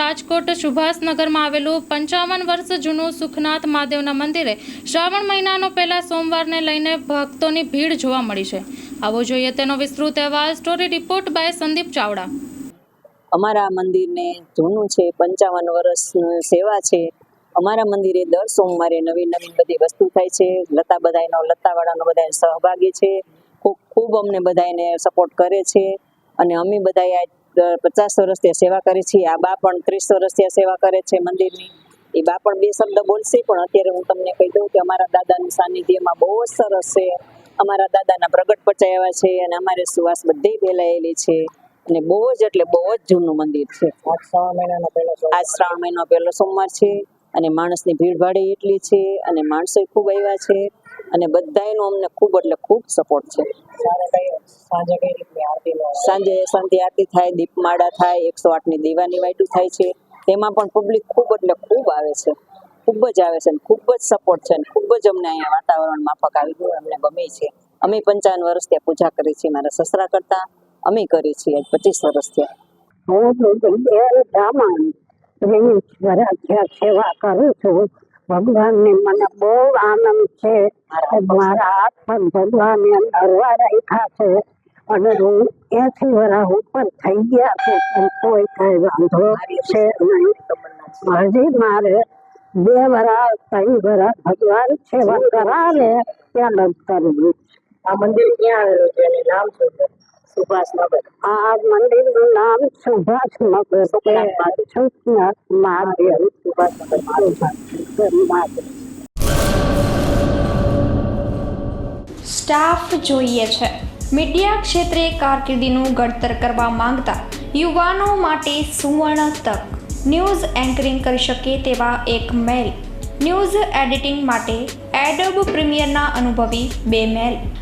રાજકોટ સુભાષનગરમાં આવેલું પંચાવન વર્ષ જૂનું સુખનાથ મહાદેવના મંદિરે શ્રાવણ મહિનાનો પહેલા સોમવારને લઈને ભક્તોની ભીડ જોવા મળી છે. આવો જોઈએ તેનો વિસ્તૃત અહેવાલ, story report by Sandeep Chavda. અમારા મંદિરને જૂનું છે, પંચાવન વર્ષની સેવા છે. અમારા મંદિરે દર સોમવારે નવી નવી બધી વસ્તુ થાય છે. લતા બધાયનો, લતાવાળાનો બધાય સહભાગી છે. ખૂબ ખૂબ અમને બધાને સપોર્ટ કરે છે. અને અમે બધાએ આજ વર્ષ ત્યાં સેવા કરી છે આ બા પણ ત્રીસ વર્ષ આ સેવા કરે છે મંદિરની. એ બા પણ બે શબ્દ બોલશે પણ અત્યારે હું તમને કહી દઉં કે અમારા દાદાનું સાનિધ્યમાં બહુ જ સરસ છે. અમારા દાદાના પ્રગટ પચાવ્યા છે અને અમારે સુવાસ બધી ફેલાયેલી છે. અને બહુ જ એટલે બહુ જ જૂનું મંદિર છે. આજ શ્રાવણ મહિનાનો પહેલો. આજ શ્રાવણ મહિનો પહેલો સોમવાર છે અને માણસની ભીડ ભાડે એટલી છે અને માણસો ખૂબ આવ્યા છે. અને બધાયનો અમને ખૂબ એટલે ખૂબ સપોર્ટ છે. સાંજે શાંતિ આરતી થાય દીપમાળા થાય એકસો આઠની દીવાની વાયટું થાય છે. તેમાં પણ પબ્લિક ખૂબ એટલે ખૂબ આવે છે. ખૂબ જ આવે છે ખૂબ જ સપોર્ટ છે અને ખૂબ જ અમને અહીંયા વાતાવરણ માફક આવી ગયું અમને ગમે છે. અમે પંચાવન વર્ષ ત્યાં પૂજા કરી છીએ મારા સસરા કરતા. અમે કરી છીએ પચીસ વર્ષ થયા. હું ત્યાં સેવા કરું છું. ભગવાનની મને બહુ આનંદ છે મારા પણ ભગવાને અંદર રાખ્યા છે અને હું એસી વર્ષ ઉપર થઈ ગયા છે, પણ કોઈ કઈ વાંધો છે નહીં. હજી મારે બે વર્ષ ત્રણ વર્ષ ભગવાન સેવા કરાવે ત્યાં લગ કરવું આ મંદિર ક્યાં આવેલું છે? એનું નામ શું છે? સુભાષનગર આ મંદિરનું નામ સુભાષ મગર મહાદેવ મહાદેવ સ્ટાફ જોઈએ છે. મીડિયા ક્ષેત્રે કારકિર્દીનું ઘડતર કરવા માંગતા યુવાનો માટે સુવર્ણ તક. ન્યૂઝ એન્કરિંગ કરી શકે તેવા એક મેલ. ન્યૂઝ એડિટિંગ માટે એડોબ પ્રીમિયરના અનુભવી બે મેલ.